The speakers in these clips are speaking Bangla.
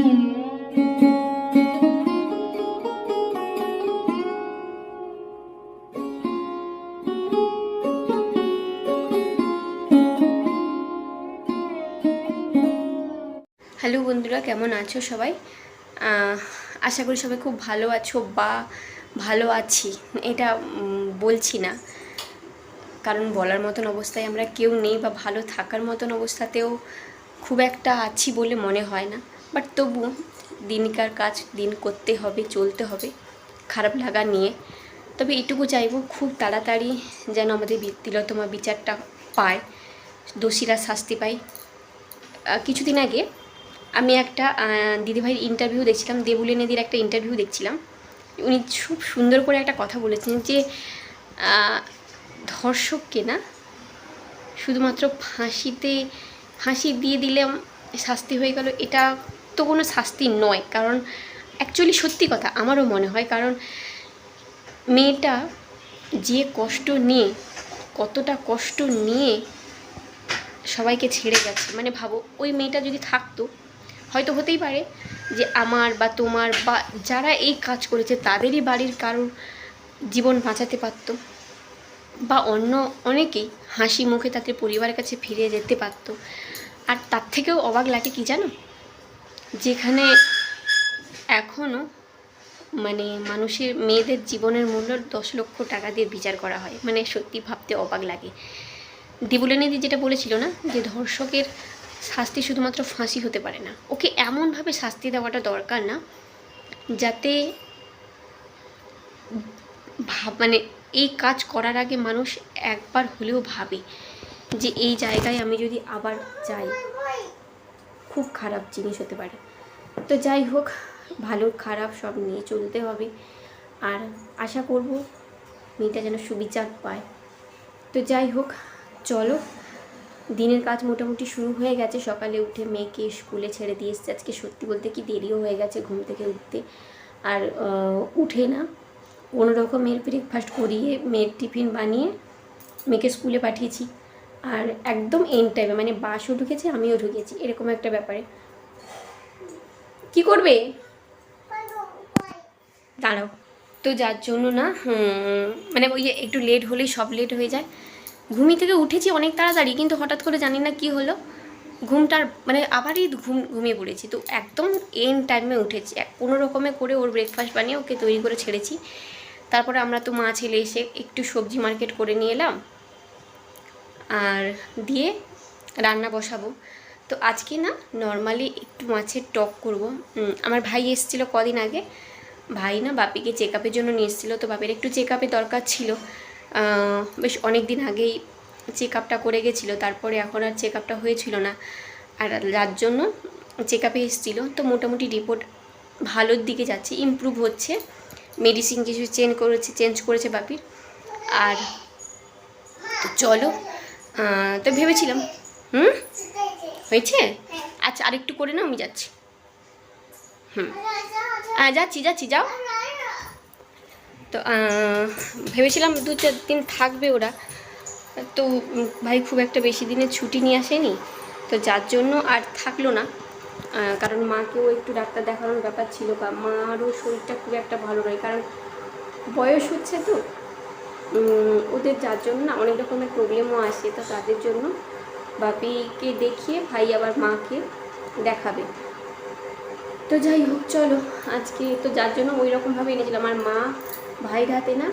হ্যালো বন্ধুরা, কেমন আছো সবাই? আশা করি সবাই খুব ভালো আছো বা ভালো আছি। এটা বলছি না। কারণ বলার মতন অবস্থায় আমরা কেউ নেই বা ভালো থাকার মতন অবস্থাতেও খুব একটা আছি বলে মনে হয় না। বাট তবু দিনকার কাজ দিন করতে হবে, চলতে হবে, খারাপ লাগা নিয়ে। তবে এটুকু চাইব, খুব তাড়াতাড়ি যেন আমাদের বি- তিলোত্তমা বিচারটা পায়, দোষীরা শাস্তি পায়। কিছুদিন আগে আমি একটা দিদিভাইয়ের ইন্টারভিউ দেখছিলাম দেবুলে নদীর একটা ইন্টারভিউ দেখছিলাম। উনি খুব সুন্দর করে একটা কথা বলেছেন যে ধর্ষককে না শুধুমাত্র ফাঁসিতে, ফাঁসি দিয়ে দিলে শাস্তি হয়ে গেল, এটা তো কোনো শাস্তি নয়। কারণ অ্যাকচুয়ালি সত্যি কথা, আমারও মনে হয়, কারণ মেয়েটা যে কষ্ট নিয়ে, কতটা কষ্ট নিয়ে সবাইকে ছেড়ে গেছে মানে ভাবো, ওই মেয়েটা যদি থাকতো, হয়তো হতেই পারে যে আমার বা তোমার বা যারা এই কাজ করেছে, তাদেরই বাড়ির কারোর জীবন বাঁচাতে পারতো বা অন্য অনেকেই হাসি মুখে তাদের পরিবারের কাছে ফিরে যেতে পারতো। আর তার থেকেও অবাক লাগে কি জানো? যেখানে এখনও মানে মানুষের মেয়েদের জীবনের মূল্য দশ লক্ষ টাকা দিয়ে বিচার করা হয়। মানে সত্যি ভাবতে অবাক লাগে। দেবুলানিদি যেটা বলেছিল না, যে ধর্ষকের শাস্তি শুধুমাত্র ফাঁসি হতে পারে না। ওকে এমনভাবে শাস্তি দেওয়াটা দরকার না, যাতে ভাব মানে এই কাজ করার আগে মানুষ একবার হলেও ভাবে যে এই জায়গায় আমি যদি আবার যাই খুব খারাপ জিনিস হতে পারে। তো যাই হোক, ভালো খারাপ সব নিয়ে চলতে হবে। আর আশা করব মেয়েটা যেন সুবিচার পায়। তো যাই হোক, চলো। দিনের কাজ মোটামুটি শুরু হয়ে গেছে। সকালে উঠে মেয়েকে স্কুলে ছেড়ে দিয়ে এসছে। আজকে সত্যি বলতে কি দেরিও হয়ে গেছে ঘুম থেকে উঠতে। আর উঠে না কোনো রকমের ব্রেকফাস্ট করিয়ে মেয়ের টিফিন বানিয়ে মেয়েকে স্কুলে পাঠিয়েছি। আর একদম এন্ড টাইমে মানে বাসও ঢুকেছে, আমিও ঢুকেছি, এরকম একটা ব্যাপারে। কি করবে? দাঁড়াও। তো যার জন্য না মানে ওই একটু লেট হলেই সব লেট হয়ে যায়। ঘুমি থেকে উঠেছি অনেক তাড়াতাড়ি, কিন্তু হঠাৎ করে জানি না কি হলো। ঘুমটার মানে আবারই ঘুম, ঘুমিয়ে পড়েছি। তো একদম এন টাইমে উঠেছি। কোনো রকমে করে ওর ব্রেকফাস্ট বানিয়ে ওকে তৈরি করে ছেড়েছি। তারপরে আমরা তো মা, ছেলে এসে একটু সবজি মার্কেট করে নিয়ে এলাম। আর দিয়ে রান্না বসাবো। তো আজকে না নর্মালি একটু মাছের টক করব। আমার ভাই এসেছিল কদিন আগে। ভাই না বাপিকে চেক আপের জন্য নিয়ে এসেছিল। তো বাপের একটু চেক আপে দরকার ছিল। বেশ অনেক দিন আগেই চেক আপটা করে গেছিল। তারপরে এখন আর চেক আপটা হয়েছিল না। আর যার জন্য চেক আপে এসেছিল। তো মোটামুটি রিপোর্ট ভালোর দিকে যাচ্ছে ইমপ্রুভ হচ্ছে। মেডিসিন কিছু চেঞ্জ করেছে চেঞ্জ করেছে বাপির আর চলো তো ভেবেছিলাম। হুম? হয়েছে? আচ্ছা আরেকটু করে নাও, আমি যাচ্ছি। হুম। যাচ্ছি যাচ্ছি, যাও। তো ভেবেছিলাম দু চার দিন থাকবে ওরা। তো ভাই খুব একটা বেশি দিনের ছুটি নিয়ে আসেনি। তো যার জন্য আর থাকল না। কারণ মাকেও একটু ডাক্তার দেখানোর ব্যাপার ছিল বা মারও শরীরটা খুব একটা ভালো নয়। কারণ বয়স হচ্ছে তো। ওদের যার জন্য না অনেক রকমের প্রবলেমও আসে তো তাদের জন্য। বাপিকে দেখিয়ে ভাই আবার মাকে দেখাবে। তো যাই হোক, চলো আজকে তো যার জন্য ওই রকমভাবে এনেছিলাম। আর মা ভাইয়ের হাতে না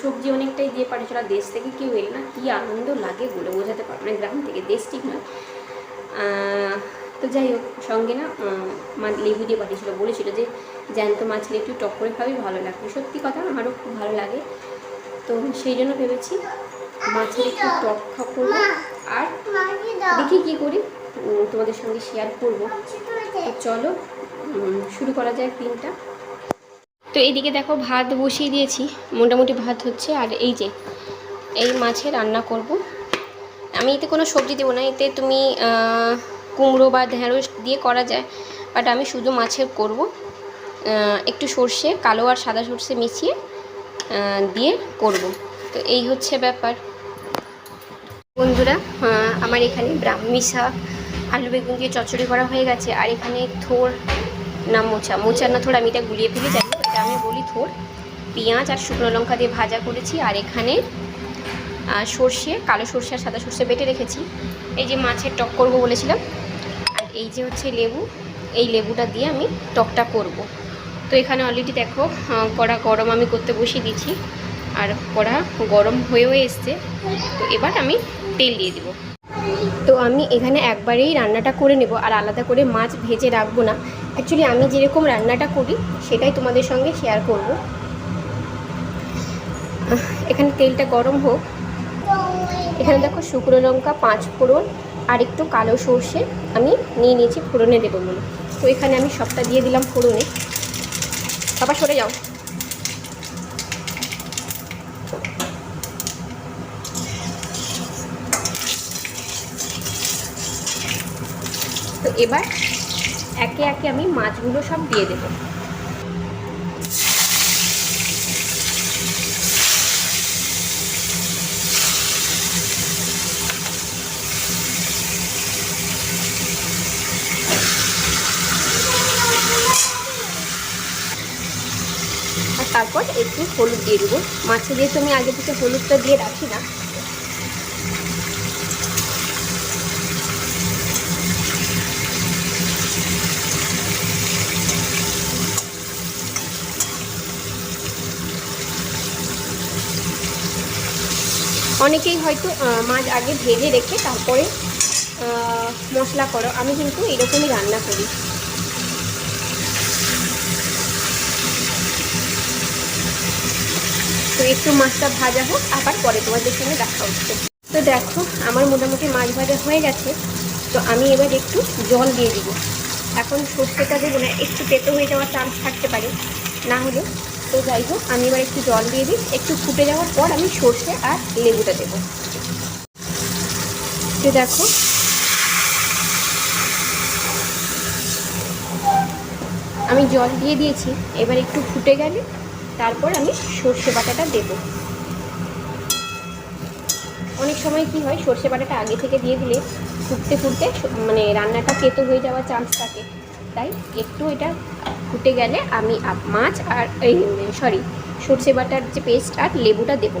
সবজি অনেকটাই দিয়ে পাঠিয়েছিল আর দেশ থেকে কেউ এলে না কী আনন্দ লাগে বলে বোঝাতে পারব না। গ্রাম থেকে দেশ ঠিক নয়। তো যাই হোক, সঙ্গে না মা লেবু দিয়ে পাঠিয়েছিল। বলেছিল যে, জ্যান্ত মাছ একটু টক করে খাবি, ভালো লাগবে। সত্যি কথা আমারও খুব ভালো লাগে। তো সেই জন্য ভেবেছি মাছের একটু টক খা করব। আর দেখি কি করি তোমাদের সঙ্গে শেয়ার করব। তো চলো শুরু করা যায় দিনটা তো এইদিকে দেখো ভাত বসিয়ে দিয়েছি মোটামুটি ভাত হচ্ছে। আর এই যে এই মাছে রান্না করব। আমি এতে কোনো সবজি দেবো না এতে তুমি কুমড়ো বা ঢেঁড়স দিয়ে করা যায়। বাট আমি শুধু মাছের করব একটু সর্ষে কালো আর সাদা সর্ষে মিশিয়ে দিয়ে করব। তো এই হচ্ছে ব্যাপার। বন্ধুরা আমার এখানে ব্রাহ্মী শাক আলু বেগুন দিয়ে চচ্চড়ি করা হয়ে গেছে, আর এখানে থোর, না, মোচা। মোচা না, থোর, আমি এটা গুলিয়ে ফেলে, যাই এটা আমি বলি থোর। পেঁয়াজ আর শুকনো লঙ্কা দিয়ে ভাজা করেছি, আর এখানে সর্ষে, কালো সর্ষে আর সাদা সর্ষে বেটে রেখেছি। এই যে মাছের টক করব বলেছিলাম, আর এই যে হচ্ছে লেবু, এই লেবুটা দিয়ে আমি টকটা করব। তো এখানে অলরেডি দেখো কড়া গরম আমি করতে বসিয়ে দিয়েছি। আর কড়া গরম হয়েও এসছে। তো এবার আমি তেল দিয়ে দিব। তো আমি এখানে একবারেই রান্নাটা করে নেব। আর আলাদা করে মাছ ভেজে রাখব না। অ্যাকচুয়ালি আমি যেরকম রান্নাটা করি, সেটাই তোমাদের সঙ্গে শেয়ার করব। এখানে তেলটা গরম হোক। এখানে দেখো শুকনো লঙ্কা, পাঁচ ফোড়ন, আর একটু কালো সর্ষে আমি নিয়ে নিয়েছি ফোড়নে দেবো বলে। তো এখানে আমি সবটা দিয়ে দিলাম ফোড়নে। বাবা সরে যাও। তো এবার একে একে আমি মাছগুলো সব দিয়ে দেবো। তারপর একটু হলুদ দিয়ে দেবো। মাছে যেহেতু আমি আগে থেকে হলুদটা দিয়ে রাখি না। অনেকেই হয়তো মাছ আগে ভেজে রেখে তারপরে মশলা করো। আমি কিন্তু এরকমই রান্না করি। তো একটু মাছটা ভাজা হোক, আবার পরে তোমাদের সঙ্গে দেখা হচ্ছে। তো দেখো, আমার মোটামুটি মাছ ভাজা হয়ে গেছে। তো আমি এবার একটু জল দিয়ে দিব। এখন সর্ষেটা দেবো না, একটু তেতো হয়ে যাওয়ার চান্স থাকতে পারে। না হলে, তো যাই হোক, আমি এবার একটু জল দিয়ে দিই। একটু ফুটে যাওয়ার পর আমি সর্ষে আর লেবুটা দেবো। তো দেখো, আমি জল দিয়ে দিয়েছি। এবার একটু ফুটে গেলে তারপর আমি সর্ষে বাটাটা দেব। অনেক সময় কি হয়, সর্ষে বাটাটা আগে থেকে দিয়ে দিলে ফুটতে ফুটতে মানে রান্নাটা কেতো হয়ে যাওয়ার চান্স থাকে। তাই একটু এটা ফুটে গেলে আমি মাছ আর এই সরি সর্ষে বাটার যে পেস্ট আর লেবুটা দেবো।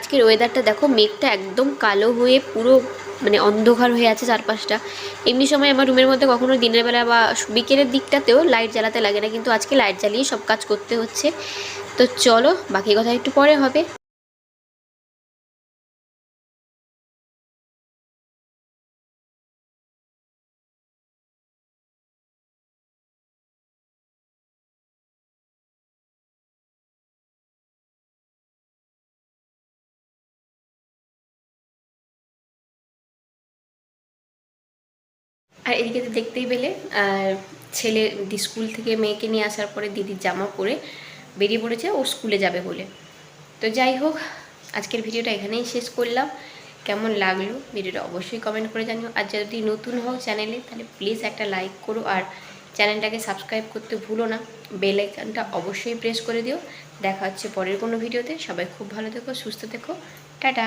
আজকের ওয়েদারটা দেখো, মেঘটা একদম কালো হয়ে পুরো মানে অন্ধকার হয়ে আছে চারপাশটা। এমনি সময় আমার রুমের মধ্যে কখনো দিনের বেলা বা বিকেলের দিকটাতেও লাইট জ্বালাতে লাগে না, কিন্তু আজকে লাইট জ্বালিয়ে সব কাজ করতে হচ্ছে। তো চলো, বাকি কথা একটু পরে হবে। আর এদিকে তো দেখতেই পেলে আর ছেলে স্কুল থেকে মেয়েকে নিয়ে আসার পরে দিদির জামা পরে বেরিয়ে পড়েছে, ও স্কুলে যাবে বলে। তো যাই হোক, আজকের ভিডিওটা এখানেই শেষ করলাম। কেমন লাগল ভিডিওটা অবশ্যই কমেন্ট করে জানিও। আর যদি নতুন হও চ্যানেলে তাহলে প্লিজ একটা লাইক করো আর চ্যানেলটাকে সাবস্ক্রাইব করতে ভুলো না। বেল আইকনটা অবশ্যই প্রেস করে দিও। দেখা হচ্ছে পরের কোনো ভিডিওতে। সবাই খুব ভালো থেকো, সুস্থ থেকো। টাটা!